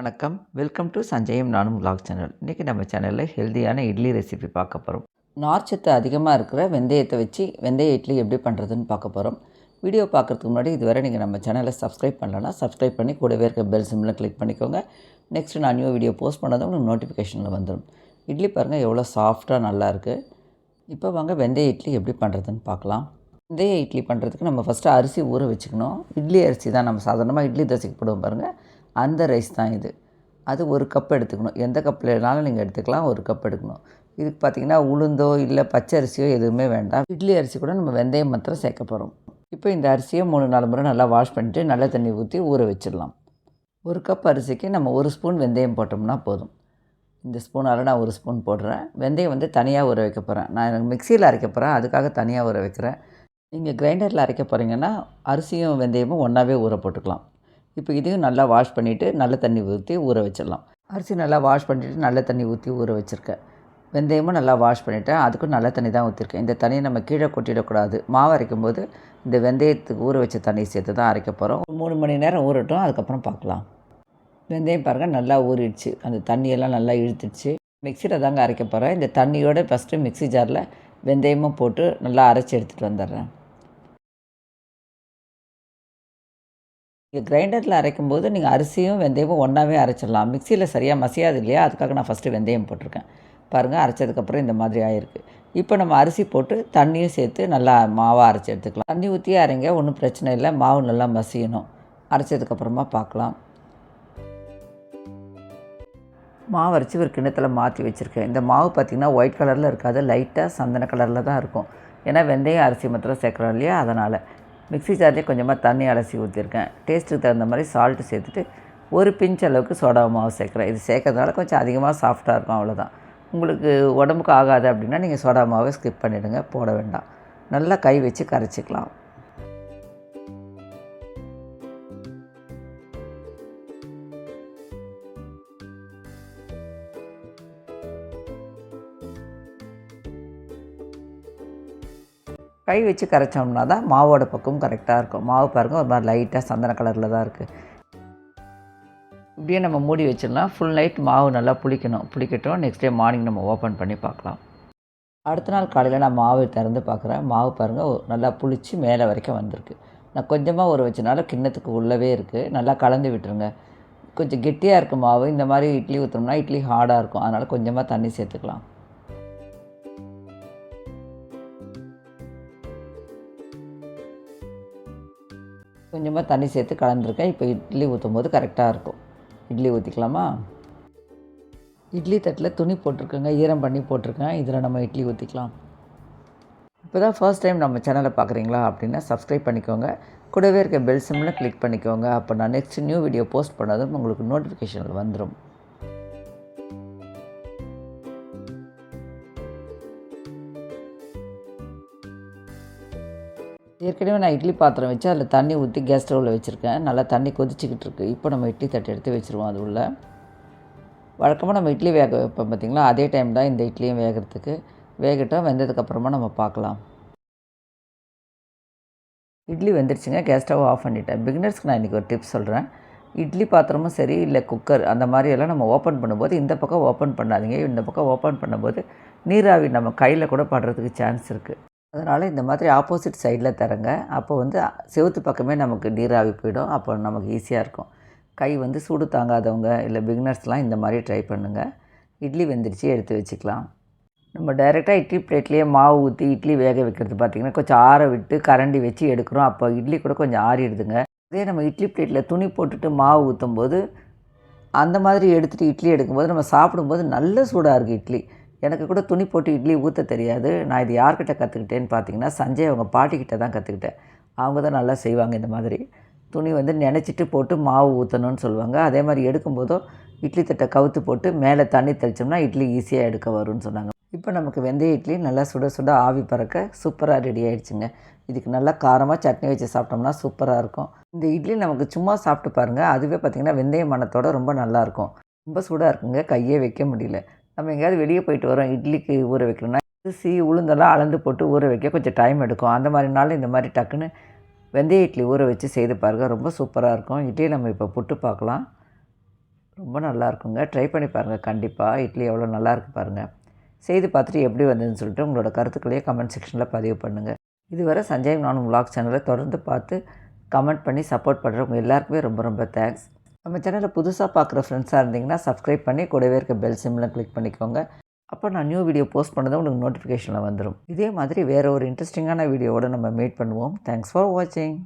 வணக்கம். Welcome to சஞ்சயம் நானும் vlog channel. இன்றைக்கி நம்ம சேனலில் ஹெல்தியான இட்லி ரெசிபி பார்க்க போகிறோம் நார்ச்சத்து அதிகமாக இருக்கிற வெந்தயத்தை வச்சு வெந்தய இட்லி எப்படி பண்ணுறதுன்னு பார்க்க போகிறோம் வீடியோ பார்க்குறதுக்கு முன்னாடி இதுவரை நீங்கள் நம்ம சேனலை சப்ஸ்கிரைப் பண்ணலன்னா சப்ஸ்கிரைப் பண்ணி கூடவே இருக்க பெல் சிம்மில் கிளிக் பண்ணிக்கோங்க. நெக்ஸ்ட்டு நான் நியூ வீடியோ போஸ்ட் பண்ணதும் உங்களுக்கு நோட்டிஃபிகேஷனில் வந்துடும். இட்லி பாருங்கள் எவ்வளோ சாஃப்டாக நல்லா இருக்குது இப்போ வாங்க வெந்தய இட்லி எப்படி பண்ணுறதுன்னு பார்க்கலாம். வெந்தய இட்லி பண்ணுறதுக்கு நம்ம ஃபஸ்ட்டு அரிசி ஊற வச்சுக்கணும். இட்லி அரிசி தான் நம்ம சாதாரணமாக இட்லி தோசைக்கு போடுவோம் பாருங்கள் அந்த ரைஸ் தான் இது. அது ஒரு கப் எடுத்துக்கணும். எந்த கப்பில் வேணாலும் நீங்கள் எடுத்துக்கலாம் ஒரு கப் எடுக்கணும். இதுக்கு பார்த்தீங்கன்னா உளுந்தோ இல்லை பச்சை அரிசியோ எதுவுமே வேண்டாம். இட்லி அரிசி கூட நம்ம வெந்தயம் மாத்திரம் சேர்க்க போகிறோம் இப்போ இந்த அரிசியை மூணு நாலு முறை நல்லா வாஷ் பண்ணிட்டு நல்ல தண்ணி ஊற்றி ஊற வச்சிடலாம். ஒரு கப் அரிசிக்கு நம்ம ஒரு ஸ்பூன் வெந்தயம் போட்டோம்னா போதும். இந்த ஸ்பூனால் நான் ஒரு ஸ்பூன் போடுறேன். வெந்தயம் வந்து தனியாக ஊற வைக்க போகிறேன் நான் எனக்கு மிக்சியில் அரைக்க போகிறேன் அதுக்காக தனியாக ஊற வைக்கிறேன். நீங்கள் கிரைண்டரில் அரைக்க போகிறீங்கன்னா அரிசியும் வெந்தயமும் ஒன்றாவே ஊற போட்டுக்கலாம். இப்போ இதையும் நல்லா வாஷ் பண்ணிவிட்டு நல்ல தண்ணி ஊற்றி ஊற வச்சிடலாம். அரிசி நல்லா வாஷ் பண்ணிவிட்டு நல்ல தண்ணி ஊற்றி ஊற வச்சுருக்கேன். வெந்தயமும் நல்லா வாஷ் பண்ணிவிட்டேன் அதுக்கும் நல்ல தண்ணி தான் ஊற்றிருக்கேன். இந்த தண்ணியை நம்ம கீழே கொட்டிடக்கூடாது மாவு அரைக்கும் போது இந்த வெந்தயத்துக்கு ஊற வச்ச தண்ணி சேர்த்து தான் அரைக்க போகிறோம் மூணு மணி நேரம் ஊறட்டும். அதுக்கப்புறம் பார்க்கலாம். வெந்தயம் பாருங்கள் நல்லா ஊறிடுச்சு. அந்த தண்ணியெல்லாம் நல்லா இழுத்துடுச்சு. மிக்சியில் தாங்க அரைக்க போகிறேன் இந்த தண்ணியோட ஃபஸ்ட்டு மிக்ஸி ஜாரில் வெந்தயமும் போட்டு நல்லா அரைச்சி எடுத்துகிட்டு வந்துடுறேன். நீங்கள் கிரைண்டரில் அரைக்கும் போது நீங்கள் அரிசியும் வெந்தயமும் ஒன்றாவே அரைச்சிடலாம். மிக்சியில் சரியாக மசியாது இல்லையா? அதுக்காக நான் ஃபஸ்ட்டு வெந்தயம் போட்டிருக்கேன். பாருங்கள் அரைச்சதுக்கப்புறம் இந்த மாதிரி ஆயிருக்கு. இப்போ நம்ம அரிசி போட்டு தண்ணியும் சேர்த்து நல்லா மாவாக அரைச்சி எடுத்துக்கலாம். தண்ணி ஊற்றி அரைங்க ஒன்றும் பிரச்சனை இல்லை. மாவு நல்லா மசியணும். அரைச்சதுக்கப்புறமா பார்க்கலாம். மாவு அரைச்சி ஒரு கிண்ணத்தில் மாற்றி வச்சுருக்கேன். இந்த மாவு பார்த்திங்கன்னா ஒயிட் கலரில் இருக்காது. லைட்டாக சந்தன கலரில் தான் இருக்கும். ஏன்னா வெந்தயம் அரிசி மாத்திரம் சேர்க்குறோம் இல்லையா? அதனால். மிக்ஸி ஜார்லேயே கொஞ்சமாக தண்ணி அலசி ஊற்றிருக்கேன் டேஸ்ட்டுக்கு தகுந்த மாதிரி சால்ட்டு சேர்த்துட்டு ஒரு பிஞ்ச் அளவுக்கு சோடா மாவு சேர்க்குறேன். இது சேர்க்கறதுனால கொஞ்சம் அதிகமாக சாஃப்டாக இருக்கும் அவ்வளோதான் உங்களுக்கு உடம்புக்கு ஆகாது அப்படின்னா நீங்கள் சோடா மாவை ஸ்கிப் பண்ணிவிடுங்க போட வேண்டாம். நல்லா கை வச்சு கரைச்சிக்கலாம். கை வச்சு கரைச்சோம்னா தான் மாவோட பக்கம் கரெக்டாக இருக்கும். மாவு பாருங்கள் ஒரு மாதிரி லைட்டாக சந்தன கலரில் தான் இருக்குது இப்படியே நம்ம மூடி வச்சிடலாம். ஃபுல் நைட் மாவு நல்லா புளிக்கணும். புளிக்கட்டும். நெக்ஸ்ட் டே மார்னிங் நம்ம ஓப்பன் பண்ணி பார்க்கலாம். அடுத்த நாள் காலையில் நான் மாவு திறந்து பார்க்குறேன். மாவு பாருங்கள் நல்லா புளிச்சு மேலே வரைக்கும் வந்திருக்கு. நான் கொஞ்சமாக ஊற வச்சனால கிண்ணத்துக்கு உள்ளவே இருக்குது நல்லா கலந்து விட்டுருங்க. கொஞ்சம் கெட்டியாக இருக்கும் மாவு. இந்த மாதிரி இட்லி ஊற்றோம்னா இட்லி ஹார்டாக இருக்கும். அதனால் கொஞ்சமாக தண்ணி சேர்த்துக்கலாம். கொஞ்சமாக தண்ணி சேர்த்து கலந்துருக்கேன். இப்போ இட்லி ஊற்றும் போது கரெக்டாக இருக்கும். இட்லி ஊற்றிக்கலாமா இட்லி தட்டில் துணி போட்டிருக்கேங்க. ஈரம் பண்ணி போட்டிருக்கேன். இதில் நம்ம இட்லி ஊற்றிக்கலாம் இப்போ தான் ஃபர்ஸ்ட் டைம் நம்ம சேனலை பார்க்குறீங்களா அப்படின்னா சப்ஸ்கிரைப் பண்ணிக்கோங்க. கூடவே இருக்க பெல் சிம்மில் கிளிக் பண்ணிக்கோங்க. அப்போ நான் நெக்ஸ்ட் நியூ வீடியோ போஸ்ட் பண்ணதும் உங்களுக்கு நோட்டிஃபிகேஷன் வந்துடும் ஏற்கனவே நான் இட்லி பாத்திரம் வச்சு அதில் தண்ணி ஊற்றி கேஸ் ஸ்டவ்வில் வச்சுருக்கேன். நல்லா தண்ணி கொதிச்சிக்கிட்டு இருக்கு. இப்போ நம்ம இட்லி தட்டை எடுத்து வச்சுருவோம் அது உள்ள. வழக்கமாக நம்ம இட்லி வேக வைப்போம் பார்த்திங்களா அதே டைம் தான் இந்த இட்லியும் வேகிறதுக்கு. வேகட்டும் வெந்ததுக்கப்புறமா நம்ம பார்க்கலாம் இட்லி வெந்துருச்சுங்க. கேஸ் ஸ்டவ் ஆஃப் பண்ணிட்டேன். பிகினர்ஸ்க்கு நான் இன்றைக்கி ஒரு டிப்ஸ் சொல்கிறேன் இட்லி பாத்திரமும் சரி இல்லை குக்கர் அந்த மாதிரியெல்லாம் நம்ம ஓப்பன் பண்ணும்போது இந்த பக்கம் ஓப்பன் பண்ணாதீங்க. இந்த பக்கம் ஓப்பன் பண்ணும்போது நீராவி நம்ம கையில் கூட படுறதுக்கு சான்ஸ் இருக்குது அதனால் இந்த மாதிரி ஆப்போசிட் சைடில் தரங்க. அப்போ வந்து செவுத்து பக்கமே நமக்கு நீராவி போயிடும். அப்போ நமக்கு ஈஸியாக இருக்கும். கை வந்து சூடு தாங்காதவங்க இல்லை பிகினர்ஸ்லாம் இந்த மாதிரி ட்ரை பண்ணுங்கள் இட்லி வெந்துருச்சு எடுத்து வச்சுக்கலாம். நம்ம டைரெக்டாக இட்லி பிளேட்லேயே மாவு ஊற்றி இட்லி வேக வைக்கிறது பார்த்திங்கன்னா கொஞ்சம் ஆற விட்டு கரண்டி வச்சு எடுக்கிறோம். அப்போ இட்லி கூட கொஞ்சம் ஆறிடுதுங்க. அதே நம்ம இட்லி பிளேட்டில் துணி போட்டுட்டு மாவு ஊற்றும் போது அந்த மாதிரி எடுத்துகிட்டு இட்லி எடுக்கும்போது நம்ம சாப்பிடும்போது நல்ல சூடாக இருக்குது இட்லி. எனக்கு கூட துணி போட்டு இட்லி ஊற்ற தெரியாது. நான் இது யார்கிட்ட கற்றுக்கிட்டேன்னு பார்த்தீங்கன்னா சஞ்சய் அவங்க பாட்டிக்கிட்ட தான் கற்றுக்கிட்டேன் அவங்க தான் நல்லா செய்வாங்க இந்த மாதிரி. துணி வந்து நினச்சிட்டு போட்டு மாவு ஊற்றணும்னு சொல்லுவாங்க. அதே மாதிரி எடுக்கும்போதோ இட்லி தட்டை கவுத்து போட்டு மேலே தண்ணி தெளித்தோம்னா இட்லி ஈஸியாக எடுக்க வரும்னு சொன்னாங்க. இப்போ நமக்கு வெந்தய இட்லி நல்லா சுட சுட ஆவி பறக்க சூப்பராக ரெடி ஆகிடுச்சுங்க இதுக்கு நல்லா காரமாக சட்னி வச்சு சாப்பிட்டோம்னா சூப்பராக இருக்கும். இந்த இட்லி நமக்கு சும்மா சாப்பிட்டு பாருங்கள் அதுவே பார்த்திங்கன்னா வெந்தய மணத்தோட ரொம்ப நல்லாயிருக்கும் ரொம்ப சூடாக இருக்குங்க. கையே வைக்க முடியல. நம்ம எங்கேயாவது வெளியே போயிட்டு வரோம் இட்லிக்கு ஊற வைக்கணும்னா அரிசி உளுந்தெல்லாம் அளந்து போட்டு ஊற வைக்க கொஞ்சம் டைம் எடுக்கும். அந்த மாதிரினாலும் இந்த மாதிரி டக்குன்னு வெந்தய இட்லி ஊற வச்சு செய்து பாருங்கள் ரொம்ப சூப்பராக இருக்கும். இட்லியை நம்ம இப்போ புட்டு பார்க்கலாம். ரொம்ப நல்லா இருக்குங்க. ட்ரை பண்ணி பாருங்கள் கண்டிப்பாக இட்லி எவ்வளோ நல்லா இருக்கு பாருங்கள் செய்து பார்த்துட்டு எப்படி வந்ததுன்னு சொல்லிட்டு உங்களோட கருத்துக்களையே கமெண்ட் செக்ஷனில் பதிவு பண்ணுங்கள் இதுவரை சஞ்சய் நானும் vlog சேனலை தொடர்ந்து பார்த்து கமெண்ட் பண்ணி சப்போர்ட் பண்ணுறவங்க எல்லாருக்குமே ரொம்ப ரொம்ப தேங்க்ஸ் நம்ம சேனலை புதுசாக பார்க்குற ஃப்ரெண்ட்ஸாக இருந்தீங்கன்னா சப்ஸ்கிரைப் பண்ணி கூடவே இருக்க பெல் சிம்லாம் கிளிக் பண்ணிக்கோங்க. அப்போ நான் நியூ வீடியோ போஸ்ட் பண்ணதும் உங்களுக்கு நோட்டிஃபிகேஷனில் வந்துடும் இதே மாதிரி வேறு ஒரு இன்ட்ரெஸ்டிங்கான வீடியோவோட நம்ம மீட் பண்ணுவோம். தேங்க்ஸ் ஃபார் வாட்சிங்